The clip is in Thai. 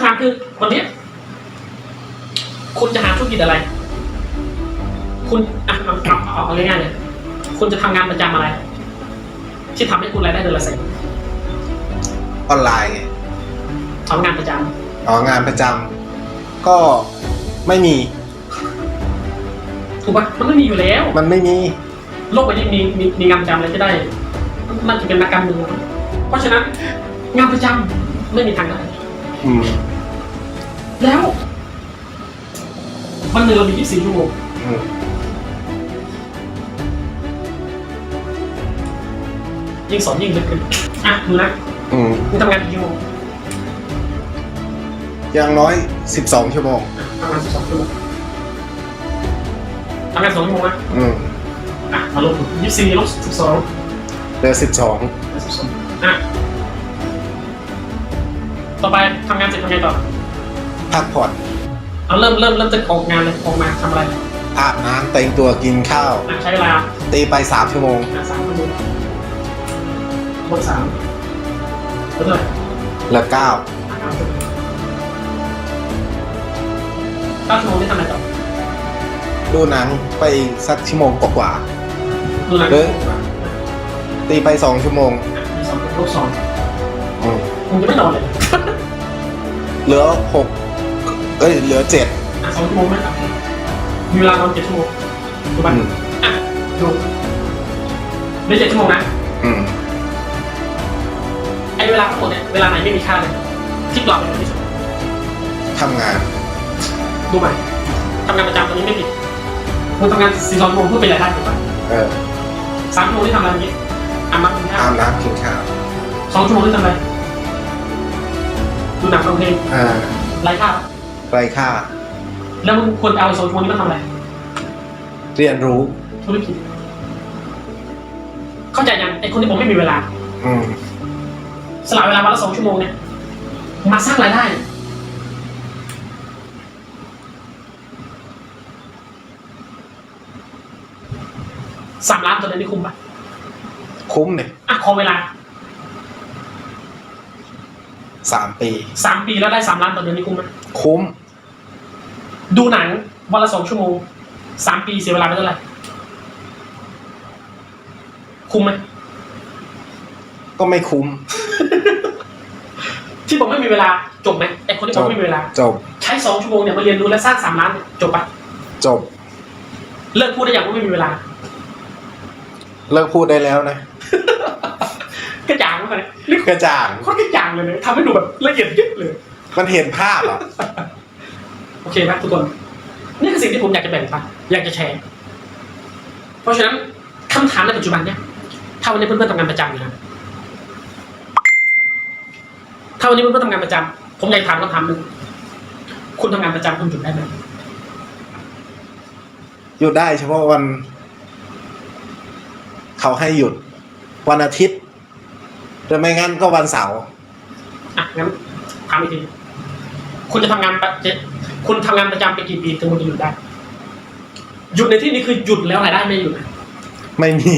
ำถามคือวันเนี้ยคุณจะหาธุรกิจอะไร คุณอะเอาเอาเอาเอาง่ายๆเลยคุณจะทำงานประจำอะไร ที่ทำให้คุณรายได้เดือนละแสนออนไลน์ไงทำงานประจำอ๋องานประจำก็ไม่มีถูกปะมันไม่มีอยู่แล้ว มันไม่มี โลกใบนี้มีมีมีงานประจำอะไรจะได้น่าจะเป็นนักการเมืองเพราะฉะนั้นงานประจำไม่มีทางได้อืม แล้ววันหนึ่งเรามี24ชั่วโมงอืมยิ่งสอนยิ่งลึกขึ้นอะดูนะอืมมึงทำงานกี่ชั่วโมงอย่างน้อยสิบสองชั่วโมง ทำงาน12ชั่วโมงทำงาน2ชั่วโมงนะอืมอะมาลบ24ลบ12 เหลือสิบสอง12 อะ ต่อไปทำงานเสร็จทำไงต่อ พักผ่อนเอาเริ่มเริ่มเริ่มจะออกงานเลยออกมาทำอะไรอาบน้ำแต่งตัวกินข้าว อะใช้เวลาตีไปสามชั่วโมง อะสามชั่วโมงบทสามเท่าไหร่แล้วเก้าอะเก้าชั่วโมงเก้าชั่วโมงนี่ทำอะไรต่อดูหนังไปสักชั่วโมงกว่าดูหนังเออๆตีไปสองชั่วโมงอะมีสองลบสองอืมผมจะไม่นอนเลย เหลือหก เอ้ยเหลือเจ็ดอะสองชั่วโมงไหมครับมีเวลานอนเจ็ดชั่วโมงถูกป่ะอืมอะดูได้เจ็ดชั่วโมงนะอืมไอ้เวลาทั้งหมดเนี่ยเวลาไหนไม่มีค่าเลยที่เราเป็นที่สุดทำงาน ดูใหม่ทำงานประจำตอนนี้ไม่ผิดคุณทำงานสี่สองชั่วโมงเพื่อเป็นรายได้ถูกป่ะเออสามชั่วโมงที่ทำอะไรอย่างนี้อาบน้ำกินข้าอาวบน้ำกินข้าวสองชั่วโมงที่ทำอะไรดูหนังฟังเพลงอ่า ไร้ค่า ไร้ค่า แล้วมึงควรเอาสองชั่วโมงนี้มาทำอะไร เรียนรู้ ธุรกิจ เข้าใจยังไอ้คนที่ผมไม่มีเวลา อืมสละเวลาวันละสองชั่วโมงเนี่ย มาสร้างรายได้ สามล้านตัวนี้นนี่คุ้มปะคุ้มเนี่ยอะขอเวลาสามปี สามปีแล้วได้สามล้านต่อเดือนนี่คุ้มไหมคุ้ม ดูหนังวันละสองชั่วโมงสามปีเสียเวลาไปเท่าไหร่คุ้มไหมก็ไม่คุ้ม ที่ผมไม่มีเวลาจบไหมไอ้คนที่ผมไม่มีเวลา จบ ใช้สองชั่วโมงเนี่ยมาเรียนรู้และสร้างสามล้านเนี่ยจบปะจบ เลิกพูดได้อย่างว่าไม่มีเวลา เลิกพูดได้แล้วนะ กระจ่างมากเลยนี่กระจ่างโคตรกระจ่างเลยเนี่ยทำให้ดูแบบละเอียดยิบเลย มันเห็นภาพอะ โอเคไหมทุกคน นี่คือสิ่งที่ผมอยากจะแบ่งปันอยากจะแชร์ เพราะฉะนั้นคำถามในปัจจุบันเนี่ยถ้าวันนี้เพื่อนๆทำงานประจำอยู่นะถ้าวันนี้เพื่อนๆทำงานประจำผมอยากถามคำถามหนึ่งคุณทำงานประจำคุณหยุดได้ไหมหยุดได้เฉพาะวัน เขาให้หยุด วันอาทิตย์หรือไม่งั้นก็วันเสาร์อะงั้นถามอีกทีคุณจะทำงานประจ คุณทำงานประจำไปกี่ปีถึงคุณจะหยุดได้ หยุดในที่นี้คือหยุดแล้วรายได้ไม่หยุดนะไม่มี